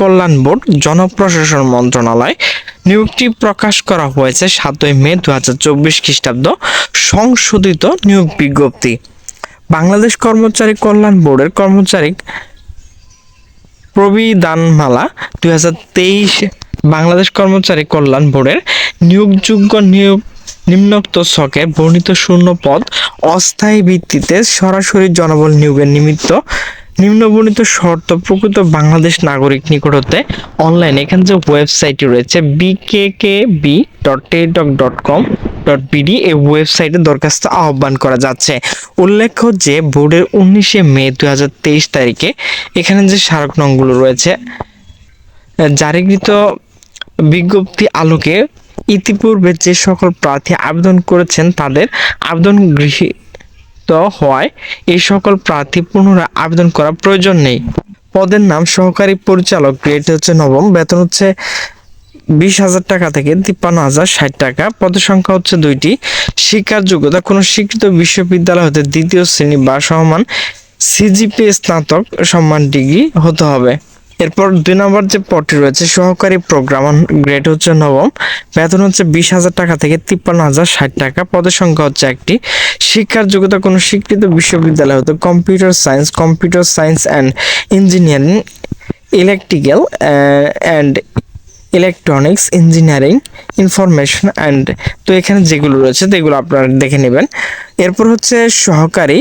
কল্যাণ board, জনপ্রশাসন মন্ত্রণালয়, নিয়োগটি প্রকাশ করা হয়েছে সাতই মে দু হাজার চব্বিশ খ্রিস্টাব্দ সংশোধিত নিয়োগ বিজ্ঞপ্তি। বাংলাদেশ কর্মচারী কল্যাণ বোর্ডের কর্মচারী প্রবিধানমালা দুই হাজার তেইশ বাংলাদেশ কর্মচারী কল্যাণ বোর্ডের নিয়োগযোগ্য নিয়োগ নিম্নোক্ত ছকে বর্ণিত শূন্য পদ অস্থায়ী ভিত্তিতে সরাসরি জনবল নিয়োগের নিমিত্ত নিম্নবর্ণিত শর্ত প্রকৃত বাংলাদেশ নাগরিক নিকট হতে অনলাইন এখানে যে ওয়েবসাইটটি রয়েছে B K K B dot teletalk dot com dot BD এই ওয়েবসাইটে দরখাস্ত আহ্বান করা যাচ্ছে। উল্লেখ্য যে, বোর্ডের উনিশে মে দুই হাজার তেইশ তারিখে এখানে যে স্মারক নংগুলো রয়েছে জারিকৃত বিজ্ঞপ্তি আলোকে ইতিপূর্বে যে সকল প্রার্থী আবেদন করেছেন, তাদের আবেদন গৃহীত হওয়ায় এই সকল প্রার্থী পুনরায় আবেদন করার প্রয়োজন নেই। পদের নাম সহকারী পরিচালক গ্রেড হচ্ছে নবম, বেতন হচ্ছে বিশ হাজার টাকা থেকে তিপ্পান্ন হাজার ষাট টাকা। পদের সংখ্যা হচ্ছে দুইটি। শিক্ষার যোগ্যতা, কোনো স্বীকৃত বিশ্ববিদ্যালয় হতে দ্বিতীয় শ্রেণি বা সমান সিজিপি স্নাতক সম্মান ডিগ্রি হতে হবে। এরপর দুই নম্বর যে পদটি রয়েছে, সহকারী প্রোগ্রামার গ্রেড হচ্ছে নবম। বেতন হচ্ছে বিশ হাজার টাকা থেকে তিপ্পান্ন হাজার ষাট টাকা। পদের সংখ্যা হচ্ছে একটি। শিক্ষার যোগ্যতা কোনো স্বীকৃত বিশ্ববিদ্যালয় হতে computer science computer science and engineering, electrical and electronics, engineering, information and তো এখানে যেগুলো রয়েছে, সেগুলো আপনারা দেখে নেবেন। এরপর হচ্ছে সহকারী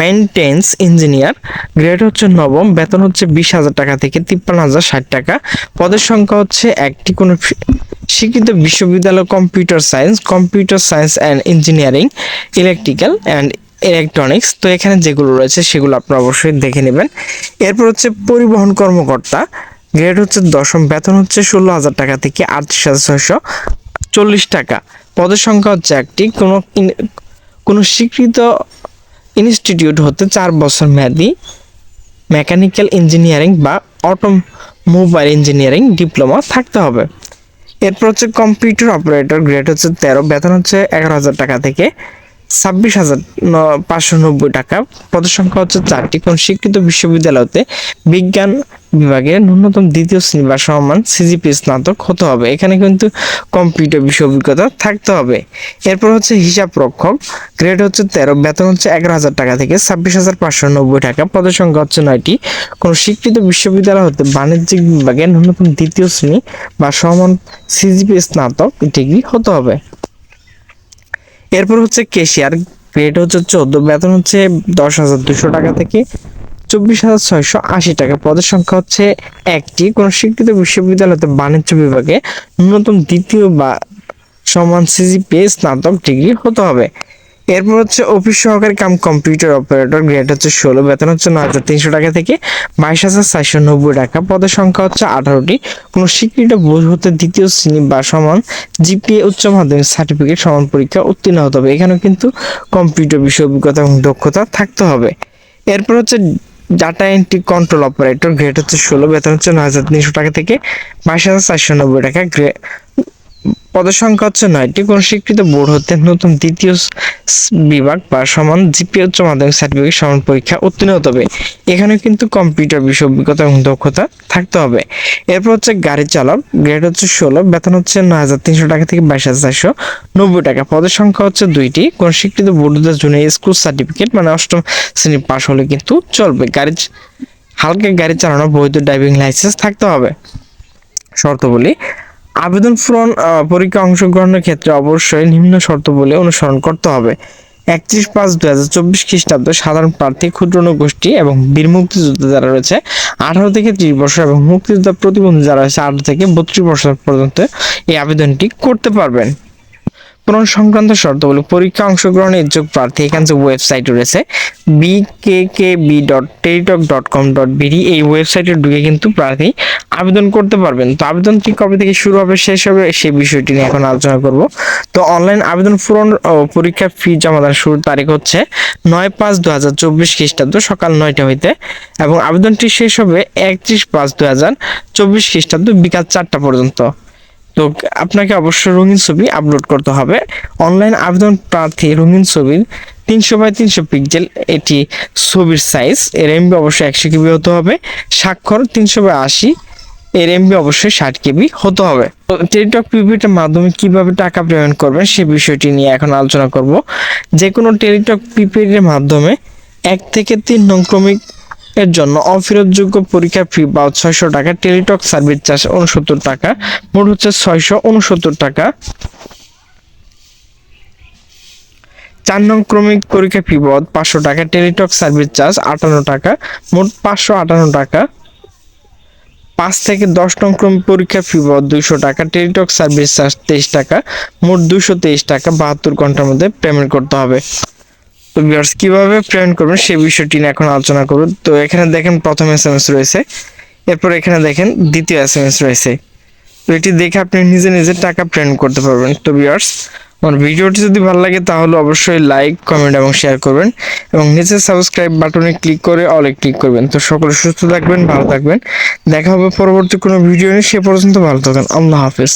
মেনটেন্স ইঞ্জিনিয়ার গ্রেড হচ্ছে নবম, বেতন হচ্ছে বিশ হাজার টাকা থেকে তিপ্পান্ন হাজার ষাট টাকা। পদের সংখ্যা হচ্ছে একটি, কোনো স্বীকৃত বিশ্ববিদ্যালয় computer science computer science and engineering electrical and electronics তো এখানে যেগুলো রয়েছে সেগুলো আপনারা অবশ্যই দেখে নেবেন। এরপর হচ্ছে পরিবহন কর্মকর্তা গ্রেড হচ্ছে দশম, বেতন হচ্ছে ষোলো হাজার টাকা থেকে আটত্রিশ হাজার ছয়শো চল্লিশ টাকা। পদের সংখ্যা হচ্ছে একটি, কোনো কোনো স্বীকৃত ইনস্টিটিউট হতে চার বছর মেয়াদি মেকানিক্যাল ইঞ্জিনিয়ারিং বা অটোমোবাইল ইঞ্জিনিয়ারিং ডিপ্লোমা থাকতে হবে। এরপর হচ্ছে কম্পিউটার অপারেটর, গ্রেড হচ্ছে তেরো, বেতন হচ্ছে এগারো হাজার টাকা থেকে ছাব্বিশ হাজার পাঁচশো নব্বই টাকা। পদের সংখ্যা হচ্ছে চারটি কোন স্বীকৃত বিশ্ববিদ্যালয়তে বিজ্ঞান বিভাগে ন্যূনতম দ্বিতীয় শ্রেণি বা সমান সিজিপি স্নাতক হতে হবে। এখানে কিন্তু কম্পিউটার বিষয় অভিজ্ঞতা থাকতে হবে। এরপর হচ্ছে হিসাব রক্ষক। গ্রেড হচ্ছে তেরো, বেতন হচ্ছে এগারো হাজার টাকা থেকে ছাব্বিশ হাজার পাঁচশো নব্বই টাকা। পদের সংখ্যা হচ্ছে নয়টি। কোনো স্বীকৃত বিশ্ববিদ্যালয় হতে বাণিজ্যিক বিভাগে ন্যূনতম দ্বিতীয় শ্রেণি বা সমান সিজিপি স্নাতক ডিগ্রি হতে হবে। এরপর হচ্ছে কেশিয়ার গ্রেড হচ্ছে চোদ্দ, বেতন হচ্ছে দশ হাজার দুশো টাকা থেকে চব্বিশ হাজার ছয়শো আশি টাকা। পদের সংখ্যা হচ্ছে একটি। কোন স্বীকৃত বিশ্ববিদ্যালয়তে বাণিজ্য বিভাগে ন্যূনতম দ্বিতীয় বা সমান সিজিপি স্নাতক ডিগ্রি হতে হবে। এরপর হচ্ছে অফিস সহকারী কাম কম্পিউটার অপারেটর গ্রেড হচ্ছে ষোলো, বেতন হচ্ছে নয় হাজার তিনশো টাকা থেকে বাইশ হাজার চারশো নব্বই টাকা। পদের সংখ্যা হচ্ছে আঠারোটি। কোনো স্বীকৃত বোর্ড হতে দ্বিতীয় শ্রেণি বা সমান জিপিএ, উচ্চ মাধ্যমিক সার্টিফিকেট সমান পরীক্ষা উত্তীর্ণ হতে হবে। এখানেও কিন্তু কম্পিউটার বিষয় অভিজ্ঞতা এবং দক্ষতা থাকতে হবে। এরপর হচ্ছে data entry control operator grade হচ্ছে ষোলো, বেতন হচ্ছে নয় হাজার তিনশো টাকা থেকে বাইশ হাজার চারশো নব্বই টাকা। গ্রে পদের সংখ্যা হচ্ছে নয়টি। কোন স্বীকৃত বোর্ড হতে নতুন দ্বিতীয় বিভাগ বা সমান জিপি উচ্চ মাধ্যমিক সার্টিফিকেট সমান পরীক্ষা উত্তীর্ণ হতে হবে। এখানে কিন্তু কম্পিউটার বিষয় অভিজ্ঞতা এবং দক্ষতা থাকতে হবে। এরপর হচ্ছে গাড়ি চালক গ্রেড হচ্ছে ষোলো, বেতন হচ্ছে নয় হাজার তিনশো টাকা থেকে বাইশ হাজার চারশো নব্বই টাকা। পদের সংখ্যা হচ্ছে দুইটি। কোন স্বীকৃত বোর্ড হতে জুনিয়র স্কুল সার্টিফিকেট মানে অষ্টম শ্রেণি পাশ হলে কিন্তু চলবে। গাড়ি হালকা গাড়ি চালানো, বৈধ ড্রাইভিং লাইসেন্স থাকতে হবে। শর্তাবলী আবেদন পূরণ পরীক্ষা অংশগ্রহণের ক্ষেত্রে অবশ্যই নিম্ন শর্ত বলে অনুসরণ করতে হবে। একত্রিশ পাঁচ দু হাজার চব্বিশ খ্রিস্টাব্দ সাধারণ প্রার্থী ক্ষুদ্র গোষ্ঠী এবং বীর মুক্তিযোদ্ধা যারা রয়েছে, আঠারো থেকে ত্রিশ বছর এবং মুক্তিযোদ্ধা প্রতিবন্ধী যারা রয়েছে, আঠারো থেকে বত্রিশ বছর পর্যন্ত এই আবেদনটি করতে পারবেন। পূরণ সংক্রান্ত শর্তাবলী পরীক্ষা অংশগ্রহণের ইচ্ছুক প্রার্থী এখানে ওয়েবসাইট রয়েছে B K K B dot teletalk dot com dot BD এই ওয়েবসাইটে ঢুকে কিন্তু প্রার্থী আবেদন করতে পারবেন। তো আবেদনটি কবে থেকে শুরু হবে, শেষ হবে সেই বিষয়টি নিয়ে এখন আলোচনা করব। তো অনলাইন আবেদন পূরণ ও পরীক্ষার ফি জমা দেওয়ার শুরুর তারিখ হচ্ছে নয় পাঁচ দু হাজার চব্বিশ খ্রিস্টাব্দ সকাল নয়টা হইতে এবং আবেদনটি শেষ হবে একত্রিশ পাঁচ দু হাজার চব্বিশ খ্রিস্টাব্দ বিকাল চারটা পর্যন্ত। তো আপনাকে অবশ্যই রঙিন ছবি আপলোড করতে হবে। অনলাইন আবেদন প্রার্থী রঙিন ছবির তিনশো বাই তিনশো পিক্সেল এটি ছবির সাইজ এর এমবি অবশ্যই একশো কেবি হতে হবে। স্বাক্ষর তিনশো বাই আশি, এর এমবি অবশ্যই ষাট কেবি হতে হবে। তো টেলিটক প্রিপেডের মাধ্যমে কীভাবে টাকা পেমেন্ট করবেন সে বিষয়টি নিয়ে এখন আলোচনা করব। যে কোনো টেলিটক প্রিপেডের মাধ্যমে এক থেকে তিন নং ক্রমিক এর জন্য অফেরতযোগ্য পরীক্ষার ফি বা ছয়শো টাকা, টেলিটক সার্ভিস চার্জ উনসত্তর টাকা, মোট হচ্ছে ছয়শো উনসত্তর টাকা। চার নং ক্রমিক পরীক্ষা ফি বাবদ পাঁচশো টাকা, টেলিটক সার্ভিস চার্জ আটান্ন টাকা, মোট পাঁচশো আটান্ন টাকা। পাঁচ থেকে দশ নং ক্রমিক পরীক্ষা ফি বাবদ দুইশো টাকা, টেলিটক সার্ভিস চার্জ তেইশ টাকা, মোট দুশো তেইশ টাকা, বাহাত্তর ঘণ্টার মধ্যে পেমেন্ট করতে হবে। তো ভিউয়ার্স কীভাবে পেমেন্ট করবেন সেই বিষয়টি নিয়ে এখন আলোচনা করুন তো এখানে দেখেন প্রথম এস এম এস রয়েছে, এরপর এখানে দেখেন দ্বিতীয় এস এম এস রয়েছে। তো এটি দেখে আপনি নিজে নিজে টাকা পেমেন্ট করতে পারবেন। তো ভিউয়ার্স আমার ভিডিওটি যদি ভালো লাগে তাহলে অবশ্যই লাইক কমেন্ট এবং শেয়ার করবেন এবং নিচে সাবস্ক্রাইব বাটনে ক্লিক করে অলে ক্লিক করবেন। তো সকলে সুস্থ থাকবেন, ভালো থাকবেন। দেখা হবে পরবর্তী কোনো ভিডিও নিয়ে। সে পর্যন্ত ভালো থাকবেন। আল্লাহ হাফেজ।